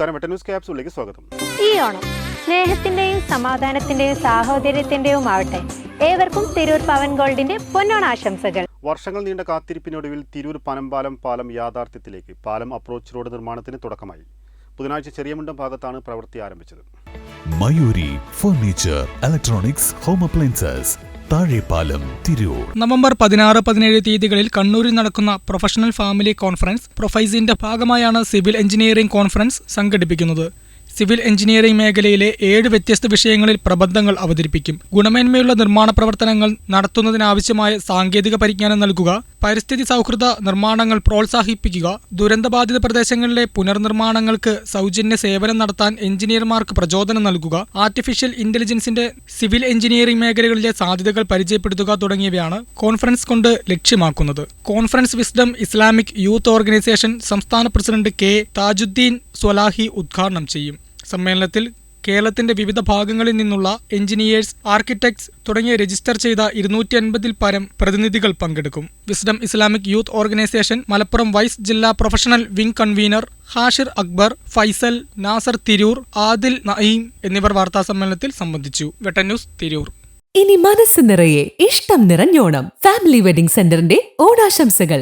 നമസ്കാരം. ന്യൂസ് ക്യാപ്സിലേക്ക് സ്വാഗതം. ഈ ഓണം സ്നേഹത്തിന്റെയും സമാധാനത്തിന്റെയും സാഹോദര്യത്തിന്റെയും ആവട്ടെ. ഏവർക്കും തിരൂർ പവൻ ഗോൾഡിന്റെ പൊന്നോണ ആശംസകൾ. വർഷങ്ങൾ നീണ്ട കാത്തിരിപ്പിനൊടുവിൽ തിരൂർ പനമ്പാലം പാലം യാഥാർത്ഥ്യത്തിലേക്ക് പാലം അപ്രോച്ച് റോഡ് നിർമ്മാണത്തിന് തുടക്കമായി. ബുധനാഴ്ച ചെറിയമുണ്ടം ഭാഗത്താണ് പ്രവൃത്തി ആരംഭിച്ചത്. Mayuri furniture electronics home appliances Thazhepalam Tirur. November പതിനാറ് പതിനേഴ് തീയതികളിൽ കണ്ണൂരിൽ നടക്കുന്ന പ്രൊഫഷണൽ ഫാമിലി കോൺഫറൻസ് പ്രൊഫൈസിന്റെ ഭാഗമായാണ് സിവിൽ എഞ്ചിനീയറിംഗ് കോൺഫറൻസ് സംഘടിപ്പിക്കുന്നത്. സിവിൽ എഞ്ചിനീയറിംഗ് മേഖലയിലെ ഏഴ് വ്യത്യസ്ത വിഷയങ്ങളിൽ പ്രബന്ധങ്ങൾ അവതരിപ്പിക്കും. ഗുണമേന്മയുള്ള നിർമ്മാണ പ്രവർത്തനങ്ങൾ നടത്തുന്നതിനാവശ്യമായ സാങ്കേതിക പരിജ്ഞാനം നൽകുക പരിസ്ഥിതി സൗഹൃദ നിർമ്മാണങ്ങൾ പ്രോത്സാഹിപ്പിക്കുക ദുരന്തബാധിത പ്രദേശങ്ങളിലെ പുനർനിർമ്മാണങ്ങൾക്ക് സൗജന്യ സേവനം നടത്താൻ എഞ്ചിനീയർമാർക്ക് പ്രചോദനം നൽകുക ആർട്ടിഫിഷ്യൽ ഇന്റലിജൻസിന്റെ സിവിൽ എഞ്ചിനീയറിംഗ് മേഖലകളിലെ സാധ്യതകൾ പരിചയപ്പെടുത്തുക തുടങ്ങിയവയാണ് കോൺഫറൻസ് കൊണ്ട് ലക്ഷ്യമാക്കുന്നത്. Conference Wisdom Islamic Youth Organisation സംസ്ഥാന പ്രസിഡന്റ് കെ താജുദ്ദീൻ സ്വലാഹി ഉദ്ഘാടനം ചെയ്യും. സമ്മേളനത്തിൽ കേരളത്തിന്റെ വിവിധ ഭാഗങ്ങളിൽ നിന്നുള്ള എഞ്ചിനീയേഴ്സ് ആർക്കിടെക്ട്സ് തുടങ്ങിയ രജിസ്റ്റർ ചെയ്ത ഇരുന്നൂറ്റി അൻപതിൽ പരം പ്രതിനിധികൾ പങ്കെടുക്കും. Wisdom Islamic youth organisation Malappuram vice ജില്ലാ professional wing convener Hashir Akbar Faisal Nasser Tirur Adil Naeem എന്നിവർ വാർത്താ സമ്മേളനത്തിൽ സംബന്ധിച്ചു. വെട്ടൻ ന്യൂസ് തിരൂർ. ഇനി മനസ്സ് നിറയെ ഇഷ്ടം നിറഞ്ഞോണം ഫാമിലി വെഡിംഗ് സെന്ററിന്റെ ഓണാശംസകൾ.